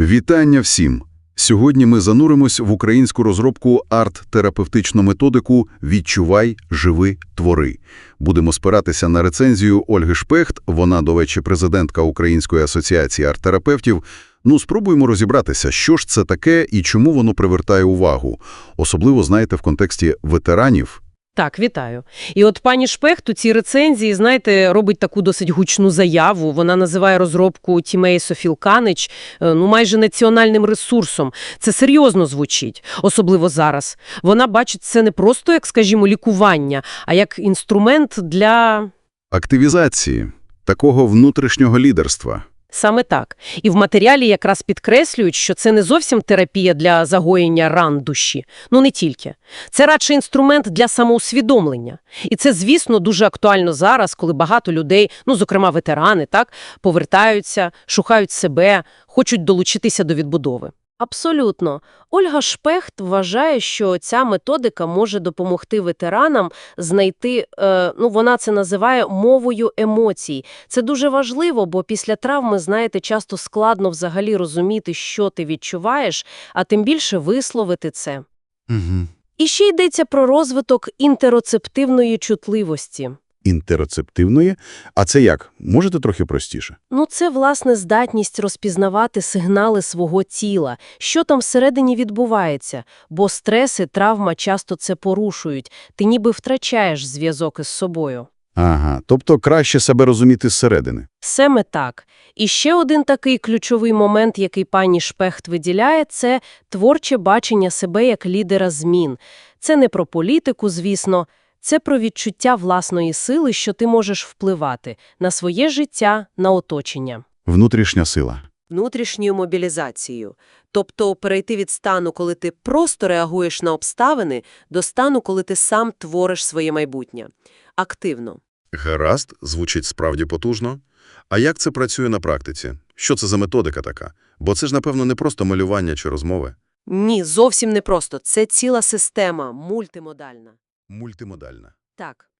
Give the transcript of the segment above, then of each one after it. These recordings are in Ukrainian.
Вітання всім! Сьогодні ми зануримось в українську розробку арт-терапевтичну методику «Відчувай, живи, твори». Будемо спиратися на рецензію Ольги Шпехт, вона, до речі, президентка Української асоціації арт-терапевтів. Ну, спробуємо розібратися, що ж це таке і чому воно привертає увагу. Особливо, знаєте, в контексті ветеранів. Так, вітаю. І от пані Шпехт у цій рецензії, знаєте, робить таку досить гучну заяву. Вона називає розробку Тімеї Софілканич е, ну майже національним ресурсом. Це серйозно звучить, особливо зараз. Вона бачить це не просто як, скажімо, лікування, а як інструмент для Активізації такого внутрішнього лідерства. Саме так. І в матеріалі якраз підкреслюють, що це не зовсім терапія для загоєння ран душі. Ну, не тільки. Це радше інструмент для самоусвідомлення. І це, звісно, дуже актуально зараз, коли багато людей, ну, зокрема ветерани, так, повертаються, шукають себе, хочуть долучитися до відбудови. Абсолютно. Ольга Шпехт вважає, що ця методика може допомогти ветеранам знайти, е, ну вона це називає мовою емоцій. Це дуже важливо, бо після травми, знаєте, часто складно взагалі розуміти, що ти відчуваєш, а тим більше висловити це. Угу. І ще йдеться про розвиток інтероцептивної чутливості. Інтероцептивної? А це як? Можете трохи простіше? Ну, це, власне, здатність розпізнавати сигнали свого тіла, що там всередині відбувається, бо стреси, травма часто це порушують, ти ніби втрачаєш зв'язок із собою. Ага, тобто краще себе розуміти зсередини. Саме так. І ще один такий ключовий момент, який пані Шпехт виділяє, це творче бачення себе як лідера змін. Це не про політику, звісно, це про відчуття власної сили, що ти можеш впливати на своє життя, на оточення. Внутрішня сила. внутрішньою мобілізацією. Тобто перейти від стану, коли ти просто реагуєш на обставини, до стану, коли ти сам твориш своє майбутнє. Активно. Гаразд, звучить справді потужно. А як це працює на практиці? Що це за методика така? Бо це ж, напевно, не просто малювання чи розмови. Ні, зовсім не просто. Це ціла система, мультимодальна. Мультимодальна. Так.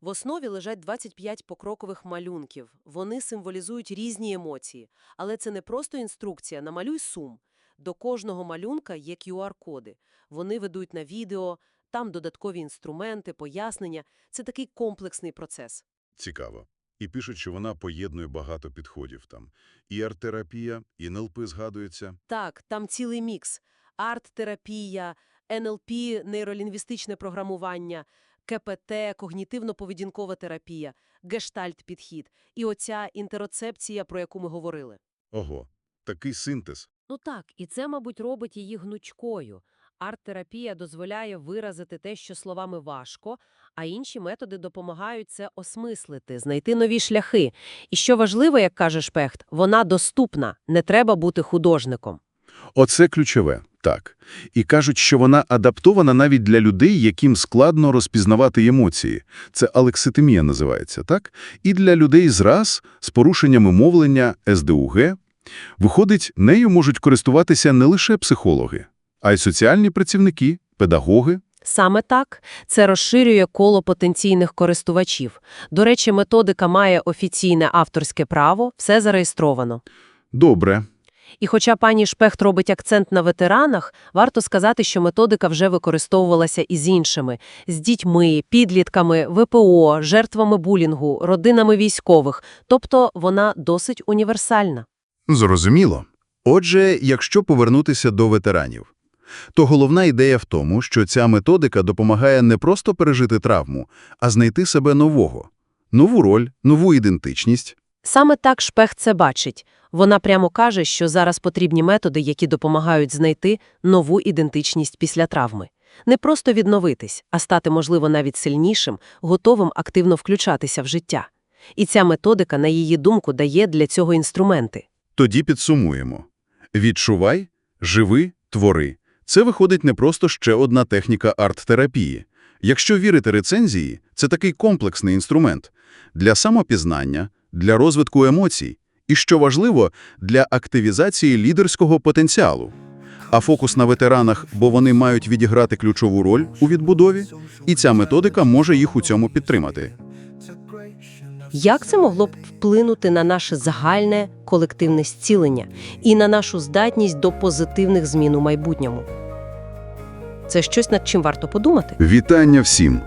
В основі лежать 25 покрокових малюнків. Вони символізують різні емоції. Але це не просто інструкція «намалюй сум». До кожного малюнка є QR-коди. Вони ведуть на відео, там додаткові інструменти, пояснення. Це такий комплексний процес. Цікаво. І пишуть, що вона поєднує багато підходів там. І арт-терапія, і НЛП згадується. Так, там цілий мікс. Арт-терапія, НЛП, нейролінгвістичне програмування, КПТ, когнітивно-поведінкова терапія, гештальт-підхід і оця інтероцепція, про яку ми говорили. Ого, такий синтез. Ну так, і це, мабуть, робить її гнучкою. Арт-терапія дозволяє виразити те, що словами важко, а інші методи допомагають це осмислити, знайти нові шляхи. І що важливо, як каже Шпехт, вона доступна, не треба бути художником. Оце ключове. Так. І кажуть, що вона адаптована навіть для людей, яким складно розпізнавати емоції. Це алекситимія називається, так? І для людей з РАС, з порушеннями мовлення, СДУГ. Виходить, нею можуть користуватися не лише психологи, а й соціальні працівники, педагоги. Саме так, це розширює коло потенційних користувачів. До речі, методика має офіційне авторське право, все зареєстровано. Добре. І хоча пані Шпехт робить акцент на ветеранах, варто сказати, що методика вже використовувалася і з іншими – з дітьми, підлітками, ВПО, жертвами булінгу, родинами військових. Тобто вона досить універсальна. Зрозуміло. Отже, якщо повернутися до ветеранів, то головна ідея в тому, що ця методика допомагає не просто пережити травму, а знайти себе нового. Нову роль, нову ідентичність. Саме так Шпехт це бачить. Вона прямо каже, що зараз потрібні методи, які допомагають знайти нову ідентичність після травми. Не просто відновитись, а стати, можливо, навіть сильнішим, готовим активно включатися в життя. І ця методика, на її думку, дає для цього інструменти. Тоді підсумуємо. Відчувай, живи, твори. Це виходить не просто ще одна техніка арт-терапії. Якщо вірити рецензії, це такий комплексний інструмент для самопізнання, для розвитку емоцій і, що важливо, для активізації лідерського потенціалу. А фокус на ветеранах, бо вони мають відіграти ключову роль у відбудові, і ця методика може їх у цьому підтримати. Як це могло б вплинути на наше загальне колективне зцілення і на нашу здатність до позитивних змін у майбутньому? Це щось, над чим варто подумати. Вітання всім!